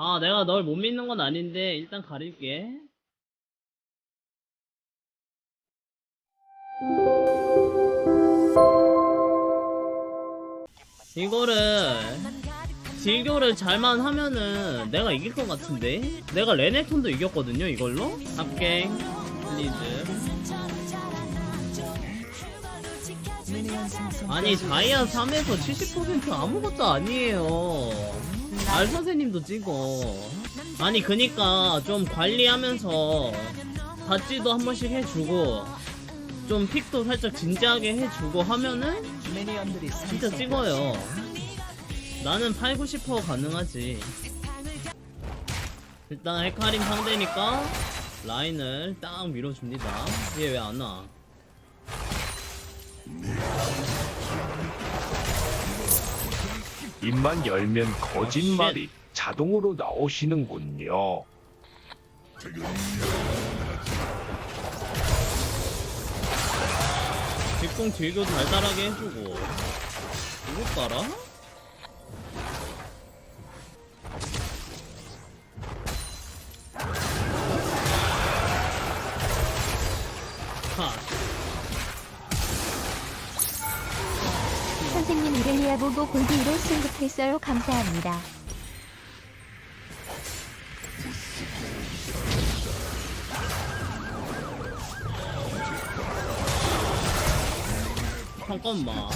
아, 내가 널 못 믿는 건 아닌데, 일단 가릴게. 이거를, 딜교를 잘만 하면은 내가 이길 것 같은데? 내가 레네톤도 이겼거든요, 이걸로? 합갱, 플리즈. 아니, 다이아 3에서 70% 아무것도 아니에요. 알 선생님도 찍어. 아니, 그니까 좀 관리하면서 닷지도 한 번씩 해주고, 좀 픽도 살짝 진지하게 해주고 하면은 진짜 찍어요. 나는 8, 90% 가능하지. 일단 헤카림 상대니까 라인을 딱 밀어줍니다. 얘 왜 안 와? 입만 열면 거짓말이 자동으로 나오시는군요. 뒷공 딜교 달달하게 해주고 이거 봐라? 선생님 이렐리아 보고 골드로 승급했어요. 감사합니다. 잠깐만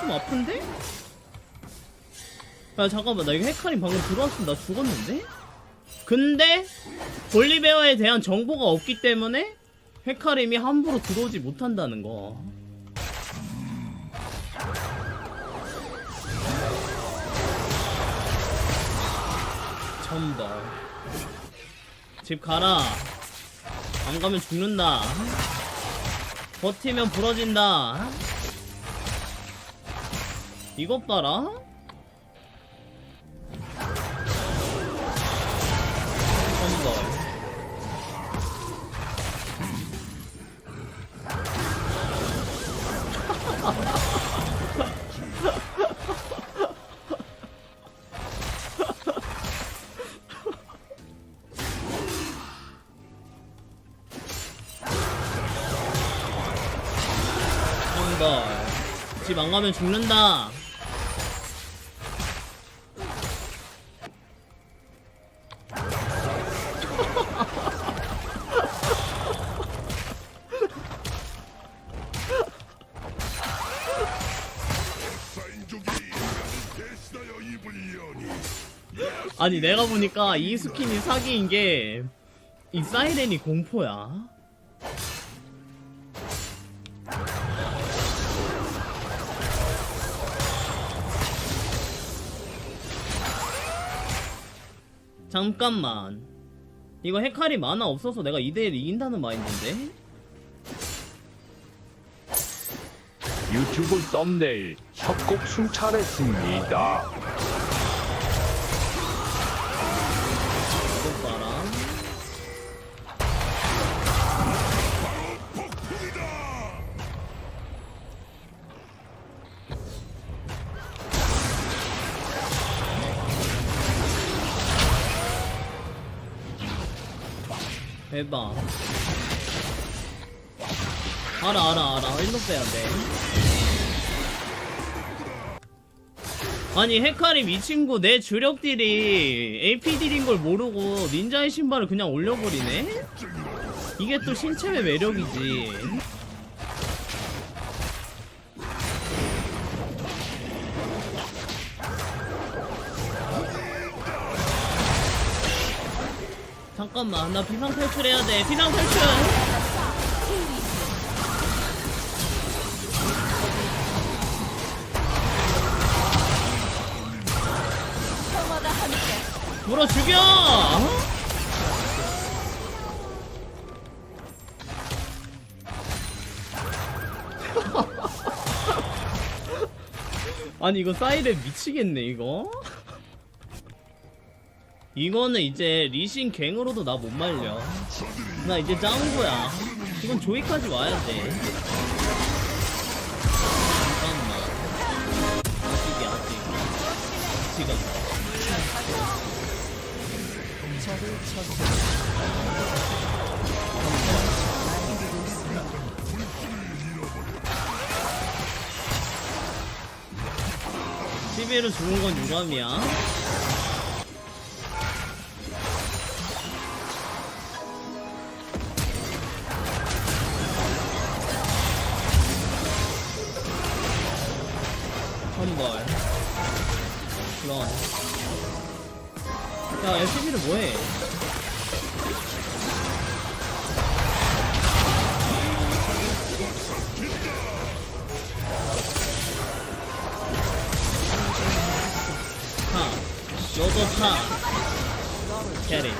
좀 아픈데? 야 잠깐만 나 이거 헤카림 방금 들어왔으면 나 죽었는데? 근데 볼리베어에 대한 정보가 없기 때문에 헤카림이 함부로 들어오지 못한다는 거 천벌 집 가라 안 가면 죽는다 버티면 부러진다. 이것 봐라. 집 안 가면 죽는다. 아니 내가 보니까 이 스킨이 사기인 게 이 사이렌이 공포야. 잠깐만. 이거 헤카리 만화 없어서 내가 2대1 이긴다는 마인드인데? 유튜브 썸네일 협곡 순찰했습니다. 대박. 알아, 알아, 알아. 일로 빼야 돼. 아니, 헤카림 이 친구 내 주력 딜이 AP 딜인 걸 모르고 닌자의 신발을 그냥 올려버리네? 이게 또 신체의 매력이지. 잠깐만, 나 비상 탈출해야 돼. 비상 탈출! 물어 죽여! 아니 이거 사이렌 미치겠네 이거 이거는 이제 리신 갱으로도 나 못 말려. 나 이제 짱구야. 이건 조이까지 와야 돼. 잠깐만. 아직이야 아직 지금 시비로 죽은 건 유감이야. 야, SCB를 뭐해? 타. 너도 타. 캐리.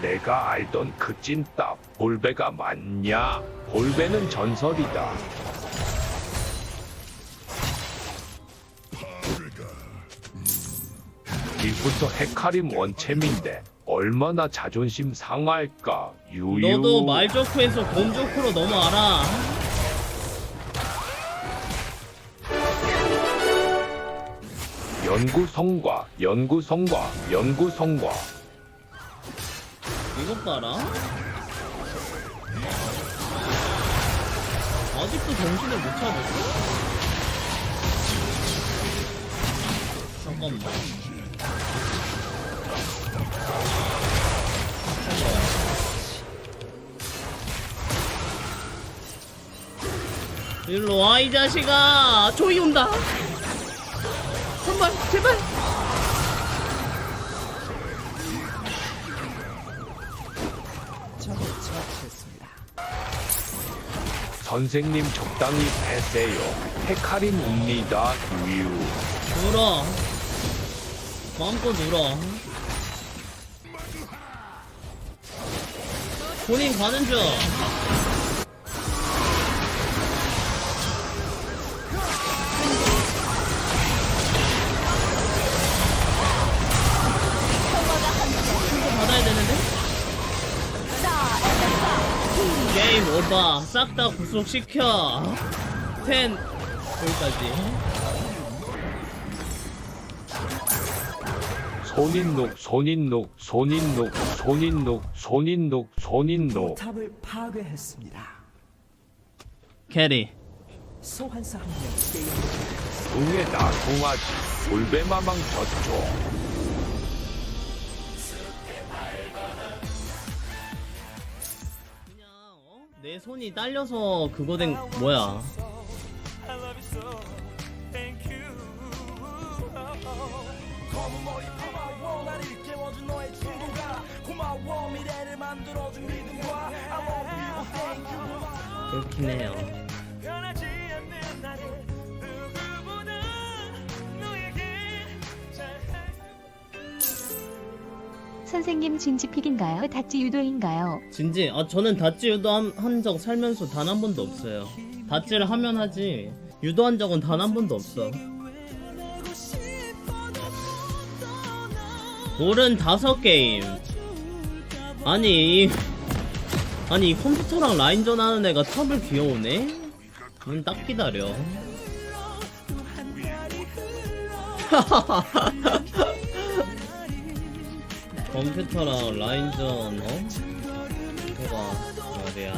내가 알던 그 찐따 볼베가 맞냐? 볼베는 전설이다. 이부터 헤카림 원챔인데 얼마나 자존심 상할까 유유. 너도 말 좋고 해서 돈 좋고로 넘어와라. 연구 성과 연구 성과 연구 성과 이것 봐라. 아직도 정신을 못 차렸어? 잠깐만. 일로 와, 이 자식아! 조이 온다! 선발, 제발! 선생님 적당히 패세요. 헤카림 옵니다 유유. 울어. 마음껏 울어. 본인 가는 중. 오버. 싹다 구속시켜. 텐 여기까지. 손인녹 손인녹 손인녹 손인녹 손인녹 손인녹 탑을 파괴했습니다. 캐리. 소환사 한명 게임 응에 나송하지 볼베마망 졌죠. 내 손이 딸려서 그거 된 뭐야? 머리 고 선생님 진지픽인가요? 다찌 유도인가요? 진지, 아 저는 다찌 유도 한 적 살면서 단 한 번도 없어요. 다찌를 하면 하지 유도한 적은 단 한 번도 없어. 올은 다섯 게임. 아니, 이- 아니 이 컴퓨터랑 라인전 하는 애가 탑을 귀여우네? 넌딱 기다려. 컴퓨터랑 라인전 어? 그가 말이야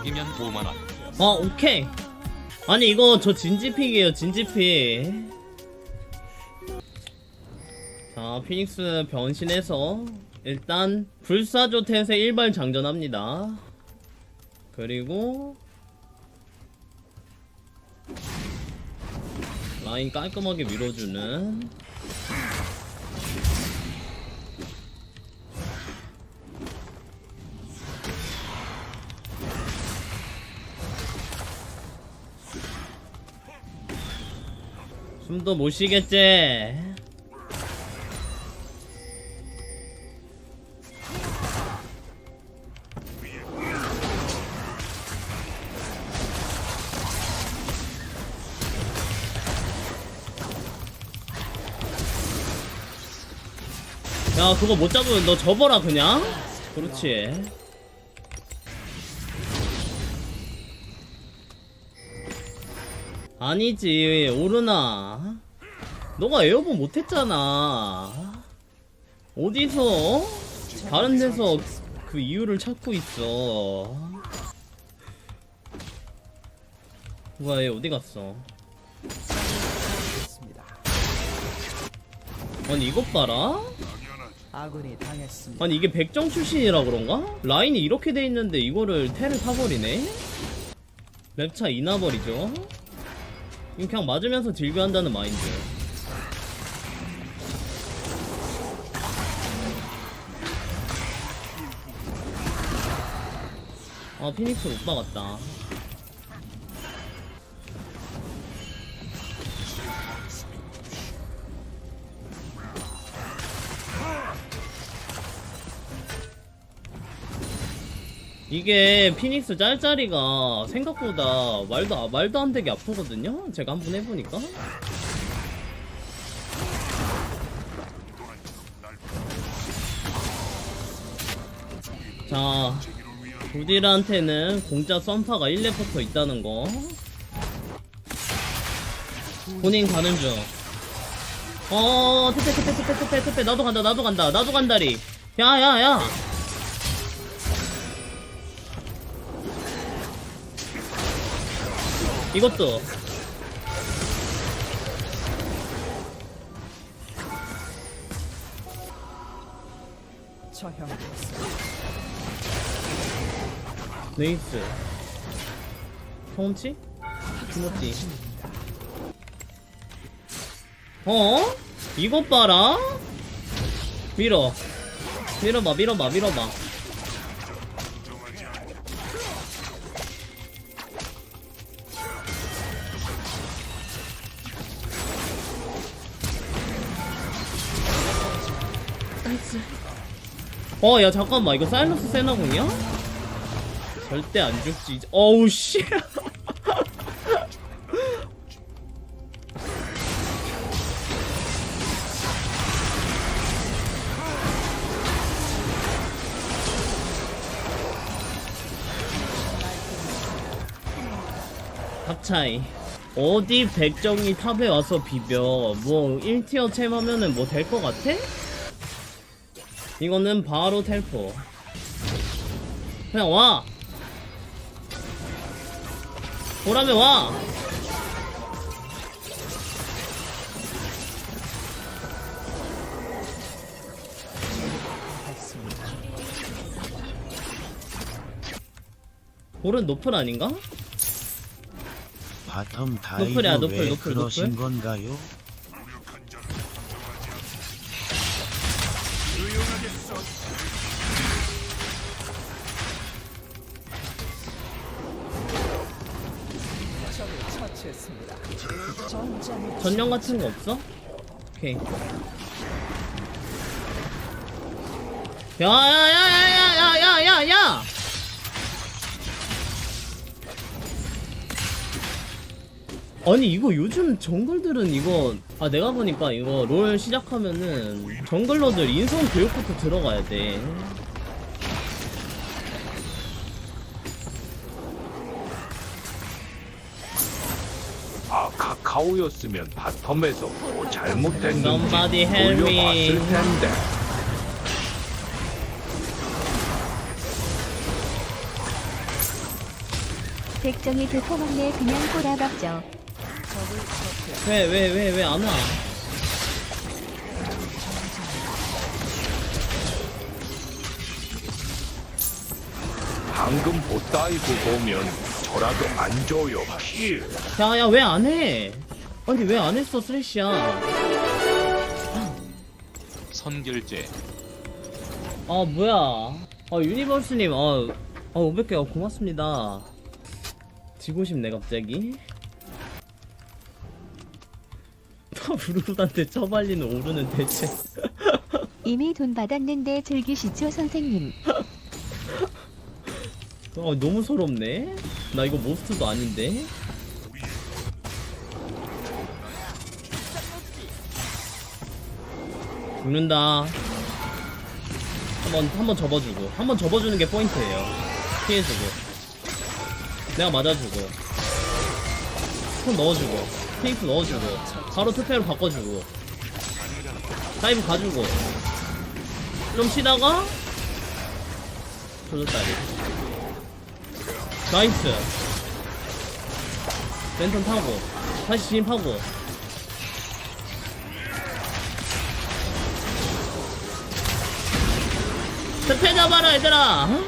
이기면 5만원. 어 오케이 아니 이거 저 진지픽이에요 진지픽 자 피닉스 변신해서 일단 불사조 태세 일발 장전합니다 그리고 라인 깔끔하게 밀어주는. 숨도 못 쉬겠지 야 그거 못 잡으면 너 접어라 그냥 그렇지 아니지 오르나 너가 에어본 못했잖아 어디서 다른 데서 그 이유를 찾고 있어. 뭐야 얘 어디 갔어? 아니 이것 봐라. 아군이 당했습니다. 아니 이게 백정 출신이라 그런가? 라인이 이렇게 돼 있는데 이거를 테를 타버리네? 랩차 이나버리죠? 이거 그냥 맞으면서 딜교한다는 마인드 아 피닉스 오빠 같다 이게 피닉스 짤짤이가 생각보다 말도 아- 말도 안 되게 아프거든요. 제가 한번 해보니까. 자, 구딜한테는 공짜 썬파가 1레포터 있다는 거. 본인 가는 중. 어, 테페, 테페, 테페, 테페, 테페. 나도 간다, 나도 간다, 나도 간다리. 야, 야, 야. 이것도. 네이스 통치? 티모티 어? 이것 봐라 밀어 밀어봐 밀어봐 밀어봐 어 야 잠깐만 이거 사일러스 세나공이야? 절대 안 죽지. 어우 씨. 탑 차이. 어디 백정이 탑에 와서 비벼. 뭐 1티어 챔 하면은 뭐 될 것 같아? 이거는 바로 텔포. 그냥 와. 보라면 와. 볼은 노플 아닌가? 바텀 노플이야, 다이브 노플, 왜 노플, 그러신 노플. 건가요? 전령 같은 거 없어? 오케이. 야야야야야야야야야! 아니 이거 요즘 정글들은 이거 아 내가 보니까 이거 롤 시작하면은 정글러들 인성 교육부터 들어가야 돼. 카카오였으면 바텀에서 뭐 help me. 돌려봤을 텐데 백정이 도포먹네 그냥 꼬라박죠. 왜 왜 왜 왜 안 와? 방금 보다이브 보면 저라도 안 줘요 힐 야야 왜 안 해? 아니 왜 안 했어 쓰레쉬야? 선결제 아 뭐야? 아 유니버스님 아, 아 500개 고맙습니다. 지고 싶네 갑자기. 우르르한테 처발리는 오르는 대체. 이미 돈 받았는데 즐기시죠 선생님. 아 너무 서럽네. 나 이거 모스트도 아닌데. 죽는다. 한번 한번 접어주고. 한번 접어주는 게 포인트예요. 피해주고. 내가 맞아주고. 손 넣어주고. 페이프 넣어주고. 바로 투패로 바꿔주고. 다이브 가주고. 좀 쉬다가. 조졌다리 나이스. 랜턴 타고 다시 진입하고. 스페 잡아라 얘들아. 어?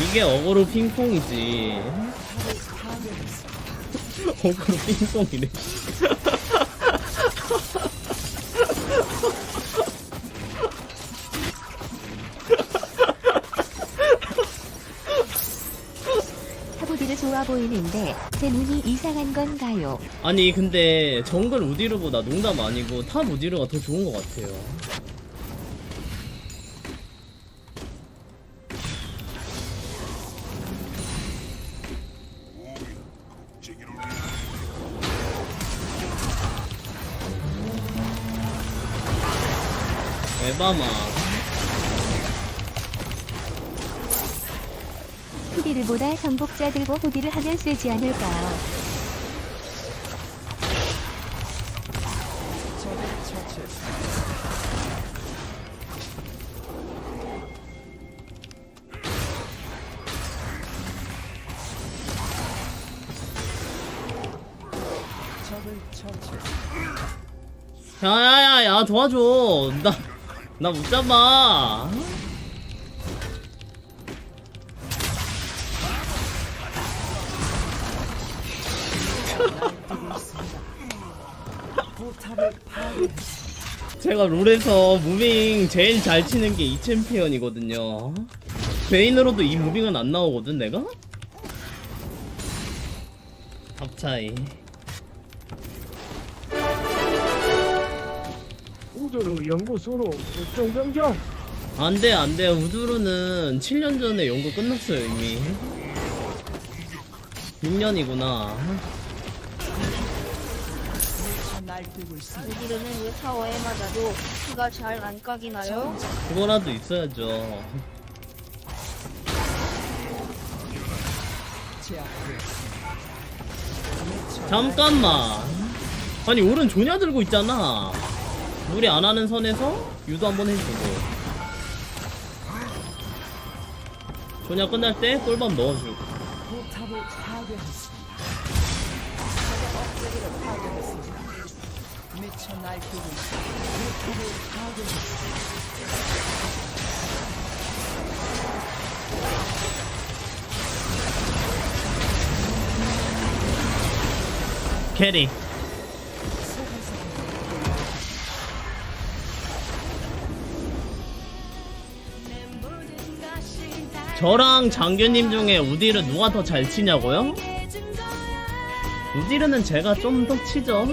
이게 어그로 핑퐁이지. 어그로 핑퐁이네 보이는데 제 눈이 이상한 건가요? 아니 근데 정글 우디르보다 농담 아니고 탑 우디르가 더 좋은 것 같아요 에바마 후디르보다 정복자 들고 후디를 하면 쓰지 않을까요? 야야야야 도와줘 나 나 못 잡아 제가 롤에서 무빙 제일 잘 치는 게 이 챔피언이거든요. 베인으로도 이 무빙은 안 나오거든 내가? 답 차이. 우주로 연구소로 국정 변경 안 돼 안 돼. 우두루는 7년 전에 연구 끝났어요 이미. 6년이구나 저 날뛰고 있습니다. 우리는 왜 타워에 맞아도 피가 잘 안 까기나요? 그거라도 있어야죠. 잠깐만 아니 오른 조냐 들고 있잖아 무리 안 하는 선에서 유도 한번 해주고 조냐 끝날 때 꿀밤 넣어주고 포탑을 파괴했습니다. 적의 업체기를 파괴했습니다. 미쳐 있습니다. 포탑을 파괴했습니다. 캐리 저랑 장교님 중에 우디를 누가 더 잘 치냐고요? 우디르는 제가 좀 더 치죠